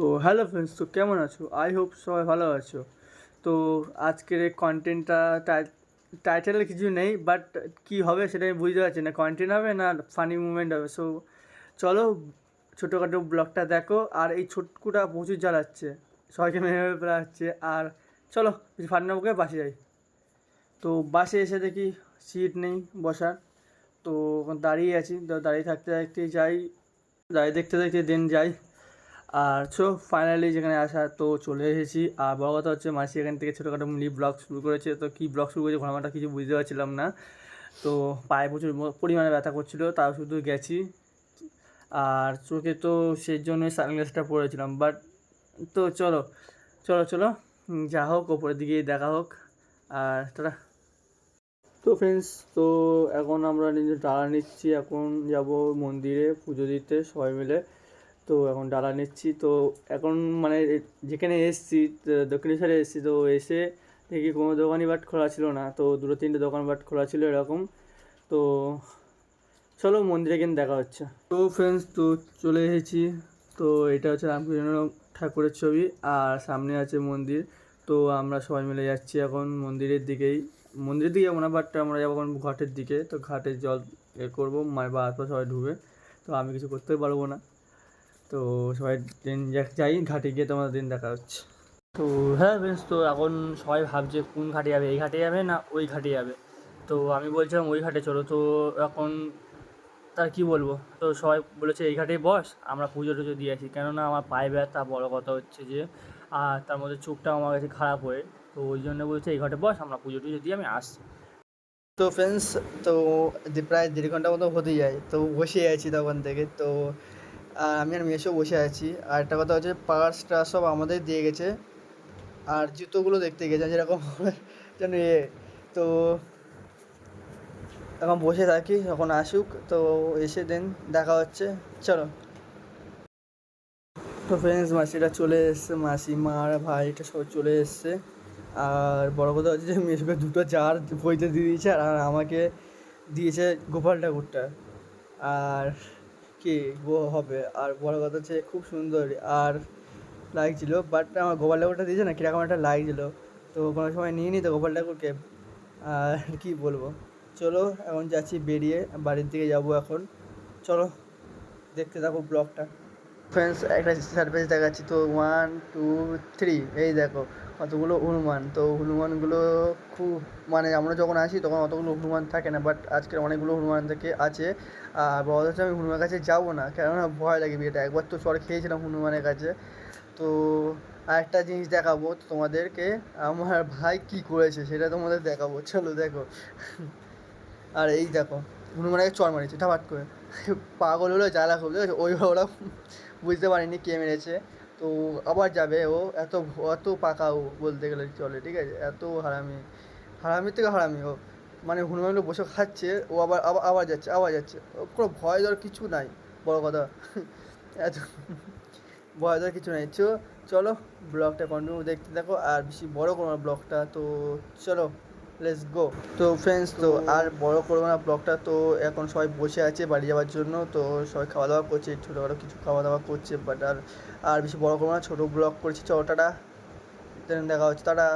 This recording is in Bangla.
তো হ্যালো ফ্রেন্ডস তো কেমন আছো? আই হোপ সবাই ভালো আছো। তো আজকের এই কন্টেন্টটা টাইটেলে কিছু নেই বাট কি হবে সেটা আমি বুঝতে পারছি না। কন্টেন্ট হবে না ফানি মুভমেন্ট হবে? সো চলো ছোটোখাটো ব্লগটা দেখো, আর এই ছোটকুটা প্রচুর জ্বালাচ্ছে। সবাইকে মেরে বেড়াচ্ছে আর চলো কিছু ফানি নবকে বাসে যাই। তো বাসে এসে দেখি সিট নেই বসার। তো দাঁড়িয়ে আছি দাঁড়িয়ে থাকতে থাকতে যাই, দাঁড়িয়ে দেখতে দেখতে দেন যাই। আর সো ফাইনালি যেখানে আসা, তো চলে এসেছি। আর বড় কথা হচ্ছে, মাসি এখান থেকে ছোটোখাটো মিনি ব্লগ শুরু করেছে। তো কী ব্লগ শুরু করেছে, ঘটনাটা কিছু বুঝতে পারছিলাম না। তো পায়ে প্রচুর পরিমাণে ব্যথা করছিল, তাও শুধু গেছি। আর চোখে তো সেই জন্যই সানগ্লাসটা পরেছিলাম। বাট তো চলো চলো চলো যা হোক, ওপরের দিকে দেখা হোক। আর তারা তো ফ্রেন্ডস তো এখন আমরা নিজের ডালা নিচ্ছি। এখন যাব মন্দিরে পুজো দিতে সবাই মিলে। তো এখন ডালা নিচ্ছি। তো এখন মানে যেখানে এসছি দক্ষিণেশ্বরে এসছি, তো এসে দেখি কোনো দোকানই বাট খোলা ছিল না। তো দুটো তিনটে দোকান বাট খোলা ছিল এরকম। তো চলো মন্দিরে কিন্তু দেখা হচ্ছে। তো ফ্রেন্ডস তো চলে এসেছি। তো এটা হচ্ছে রামকৃষ্ণ ঠাকুরের ছবি আর সামনে আছে মন্দির। তো আমরা সবাই মিলে যাচ্ছি এখন মন্দিরের দিকেই। মন্দিরের দিকে যাব না বাট আমরা যাব এখন ঘাটের দিকে। তো ঘাটের জল এ করব মায়ের বা আশপাশ সবাই ঢুবে তো আমি কিছু করতে পারব না। তো সবাই যা- যাই, ঘাটে গিয়ে তোমাদের দিন দেখা হচ্ছে। তো হ্যাঁ বেশ তো এখন সবাই ভাবছে কোন ঘাটে যাবে, এই ঘাটে যাবে না ওই ঘাটে যাবে? তো আমি বলছিলাম ওই ঘাটে চলো, তো এখন তার কি বলব? তো সবাই বলেছে এই ঘাটেই বস, আমরা পুজো টুজো দিয়ে আসি। কেননা আমার পায়ে ব্যথা, বড় কথা হচ্ছে যে, আর তার মধ্যে চোখটা আমার কাছে খারাপ হয়ে, তো ওই জন্য বলছে এই ঘাটে বস, আমরা পুজো টুজো দিয়ে আমি আসছি। তো ফ্রেন্ডস তো প্রায় দেড় ঘণ্টা মতো হতে যায়, তো বসে আছি তখন থেকে, তো আর আমি আর মেয়েসও বসে আছি। আর একটা কথা হচ্ছে পার্সটা সব আমাদের দিয়ে গেছে। আর জুতোগুলো দেখতে গেছে, যেরকম যেন এ। তো এখন বসে থাকি যখন আসুক, তো এসে দেন দেখা হচ্ছে। চলো। তো ফ্রেন্ডস মাসিটা চলে এসছে মাসি মা আর ভাইটা সব চলে এসছে। আর বড় কথা হচ্ছে যে মেয়েকে দুটো জার বইতে দিয়ে দিয়েছে, আর আমাকে দিয়েছে গোপাল ঠাকুরটা আর কি হবে? আর বড় কথা হচ্ছে খুব সুন্দর আর লাগছিল বাট আমার গোপাল ঠাকুরটা দিয়েছে না, কীরকম একটা লাগছিল তো কোনো সময় নিয়ে নিতো গোপাল ঠাকুরকে। আর কি বলব? চলো, এখন যাচ্ছি বেরিয়ে, বাড়ির দিকে যাব এখন। চলো, দেখতে থাকো ব্লগটা ফ্রেন্ডস একটা সারপ্রাইজ দেখাচ্ছি। তো ওয়ান টু থ্রি এই দেখো, কতগুলো হনুমান। তো হনুমানগুলো খুব মানে আমরা যখন আসি, তখন অতগুলো হনুমান থাকে না বাট আজকে অনেকগুলো হনুমান থেকে আছে। আর বলা হচ্ছে আমি হনুমানের কাছে যাব না, কেননা ভয় লাগে বিয়েটা। একবার তো চড় খেয়েছিলাম হনুমানের কাছে। তো আরেকটা জিনিস দেখাবো তোমাদেরকে, আমার ভাই কি করেছে সেটা তোমাদের দেখাবো। চলো দেখো। আর এই দেখো, হনুমানকে চড় মারিয়েছে ঠাপাট করে। পাগল হলো, জ্বালা খুব ওই ওরা বুঝতে পারিনি কে মেরেছে। তো আবার যাবে ও, এত এত পাকা ও বলতে গেলে চলে, ঠিক আছে? এত হারামি হারামির থেকে হারামি ও। মানে হনুমানগুলো বসে খাচ্ছে, ও আবার আবার যাচ্ছে আবার যাচ্ছে। কোনো ভয় দেওয়ার কিছু নাই, বড় কথা। এত ভয় দেওয়ার কিছু নাই। চলো, ব্লগটা কন্টিনিউ দেখতে থাকো, আর বেশি বড় না ব্লগটা, তো চলো। লেটস গো তো ফ্রেন্ডস তো আর বড় করব না ব্লগটা তো এখন সবাই বসে আছে বাড়ি যাওয়ার জন্য। তো সবাই খাওয়া দাওয়া করছে ছোটোখাটো কিছু খাওয়া দাওয়া করছে বাট আর আর বেশি বড় করব না ছোটো ব্লগ করছি। চলো টাটা। দেন দেখা হচ্ছে টাটা।